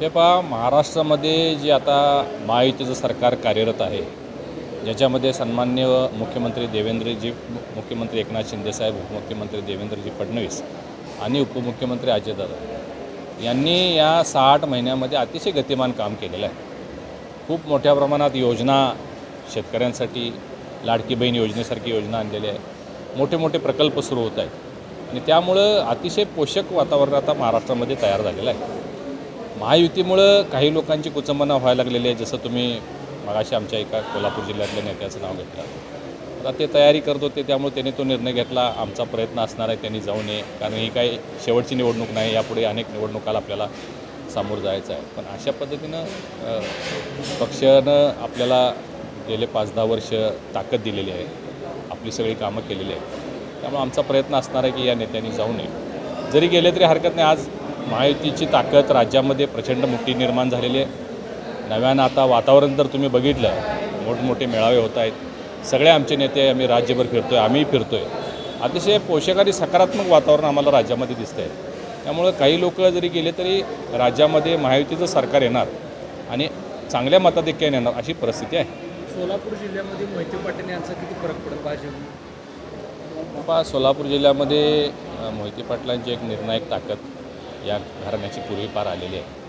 हे पहा महाराष्ट्रामध्ये जे आता महायुतीचं सरकार कार्यरत आहे ज्याच्यामध्ये सन्मान्य मुख्यमंत्री देवेंद्रजी मुख्यमंत्री एकनाथ शिंदेसाहेब उपमुख्यमंत्री देवेंद्रजी फडणवीस आणि उपमुख्यमंत्री अजयदादा यांनी या सहा आठ महिन्यामध्ये अतिशय गतिमान काम केलेलं आहे. खूप मोठ्या प्रमाणात योजना शेतकऱ्यांसाठी लाडकी बहीण योजनेसारखी योजना आणलेली आहे. मोठे मोठे प्रकल्प सुरू होत आहेत. आणि त्यामुळं अतिशय पोषक वातावरण आता महाराष्ट्रामध्ये तयार झालेलं आहे. महायुतीमुळं काही लोकांची कुचंबना व्हायला लागलेली आहे. जसं तुम्ही मगाशी आमच्या एका कोल्हापूर जिल्ह्यातल्या नेत्याचं नाव घेतलं. आता ते तयारी करत होते त्यामुळे त्यांनी तो निर्णय घेतला. आमचा प्रयत्न असणार आहे त्यांनी जाऊ नये. कारण ही काही शेवटची निवडणूक नाही यापुढे अनेक निवडणुकाला आपल्याला सामोरं जायचं आहे. पण अशा पद्धतीनं पक्षानं आपल्याला गेले पाच दहा वर्ष ताकद दिलेली आहे. आपली सगळी कामं केलेली आहेत. त्यामुळे आमचा प्रयत्न असणार आहे की या नेत्यांनी जाऊ नये. जरी गेले तरी हरकत नाही. आज महायुतीची ताकद राज्यामध्ये प्रचंड मोठी निर्माण झालेली आहे. नव्यानं आता वातावरण जर तुम्ही बघितलं मोठमोठे मेळावे होत आहेत. सगळे आमचे नेते आम्ही राज्यभर फिरतो आहे आम्हीही फिरतो आहे अतिशय पोषक आणि सकारात्मक वातावरण आम्हाला राज्यामध्ये दिसतं आहे त्यामुळं काही लोक जरी गेले तरी राज्यामध्ये महायुतीचं सरकार येणार आणि चांगल्या मताधिक्याने येणार अशी परिस्थिती आहे. सोलापूर जिल्ह्यामध्ये मोहिते पाटील यांचा किती फरक पडेल भाजप सोलापूर जिल्ह्यामध्ये मोहिते पाटलांची एक निर्णायक ताकद. या घराण्याची पूर्वीपार आलेली आहे.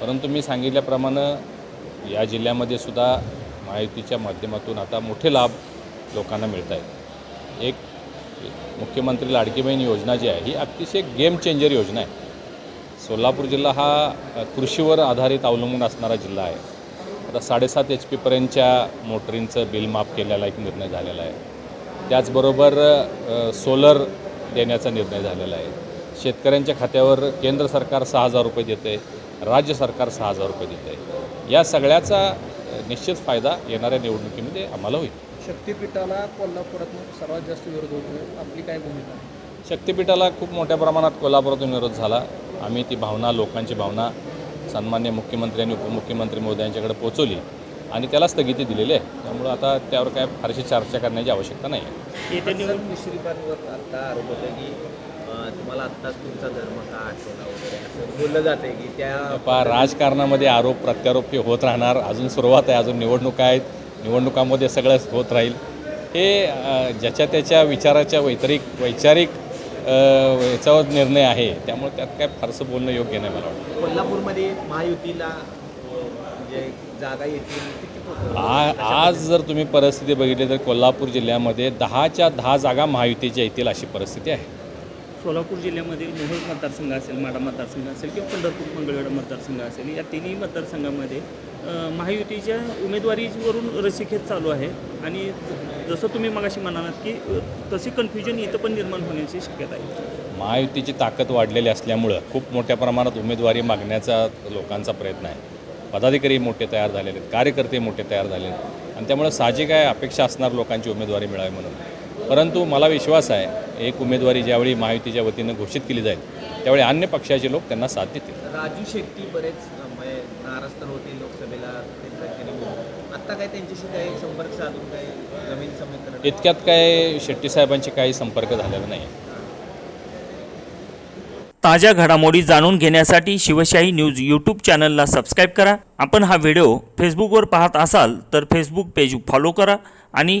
परंतु मी सांगितल्याप्रमाणे या जिल्ह्यामध्ये सुद्धा माहितीच्या माध्यमातून आता मोठे लाभ लोकांना मिळत आहेत. एक मुख्यमंत्री लाडकी बहीण योजना जी आहे ही अतिशय गेम चेंजर योजना आहे. सोलापूर जिल्हा हा कृषीवर आधारित अवलंबून असणारा जिल्हा आहे. आता साडेसात एच पीपर्यंतच्या मोटरींचं बिल माफ केलेला एक निर्णय झालेला आहे. त्याचबरोबर सोलर देण्याचा निर्णय झालेला आहे. शेतकऱ्यांच्या खात्यावर केंद्र सरकार सहा हजार रुपये देते राज्य सरकार सहा हजार रुपये देते या सगळ्याचा निश्चित फायदा येणाऱ्या निवडणुकीमध्ये आम्हाला होईल. शक्तीपीठाला कोल्हापुरात सर्वात जास्त विरोध होतोय. आपली काय भूमिका? आहे? शक्तिपीठाला खूप मोठ्या प्रमाणात कोल्हापुरातून विरोध झाला. आम्ही ती भावना लोकांची भावना सन्मान्य मुख्यमंत्री आणि उपमुख्यमंत्री मोदयांच्याकडे पोचवली आणि त्याला स्थगिती दिलेली आहे. त्यामुळं आता त्यावर काय फारशी चर्चा करण्याची आवश्यकता नाही आहे तुम्हाला आत्ताच तुमचा धर्म का आठवला वगैरे असं बोललं जाते की त्या राजकारणामध्ये आरोप प्रत्यारोप हे होत राहणार. अजून सुरुवात आहे अजून निवडणुका आहेत. निवडणुकामध्ये सगळं होत राहील. हे ज्याच्या त्याच्या विचाराच्या वैतरिक वैचारिक याच्यावर निर्णय आहे. त्यामुळे त्यात काय फारसं बोलणं योग्य नाही मला वाटतं. कोल्हापूरमध्ये महायुतीला म्हणजे जागा येतील? आ आज जर तुम्ही परिस्थिती बघितली तर कोल्हापूर जिल्ह्यामध्ये दहाच्या दहा जागा महायुतीच्या येतील अशी परिस्थिती आहे. सोलापूर जिल्ह्यामधील मोहोळ मतदारसंघ असेल माडा मतदारसंघ असेल किंवा पंढरपूर मंगळवेढा मतदारसंघ असेल या तिन्ही मतदारसंघामध्ये महायुतीच्या उमेदवारीवरून रस्सीखेच चालू आहे. आणि जसं तुम्ही मगाशी म्हणालात की तशी कन्फ्युजन इथं पण निर्माण होण्याची शक्यता आहे. महायुतीची ताकद वाढलेली असल्यामुळं खूप मोठ्या प्रमाणात उमेदवारी मागण्याचा लोकांचा प्रयत्न आहे. पदाधिकारी मोठे तयार झालेले आहेत कार्यकर्ते मोठे तयार झालेले आहेत. आणि त्यामुळं साहजिक आहे अपेक्षा असणार लोकांची उमेदवारी मिळावी म्हणून. परंतु मला विश्वास आहे एक उमेदवारी ज्यावेळी महायुतीच्या वतीनं घोषित केली जाईल त्यावेळी अन्य पक्षाचे लोक त्यांना साथ देतील. राजू शेट्टी बरेच नाराज तर होते लोकसभेला. आत्ता काय त्यांच्याशी काही संपर्क साधून काही जमीन समीकरण? इतक्यात काय शेट्टीसाहेबांची काही संपर्क झालेला नाही. ताज्या घडामोडी जाणून घेण्यासाठी शिवशाही न्यूज यूट्यूब चॅनलला सबस्क्राईब करा. आपण हा व्हिडिओ फेसबुकवर पाहत असाल तर फेसबुक पेज फॉलो करा आणि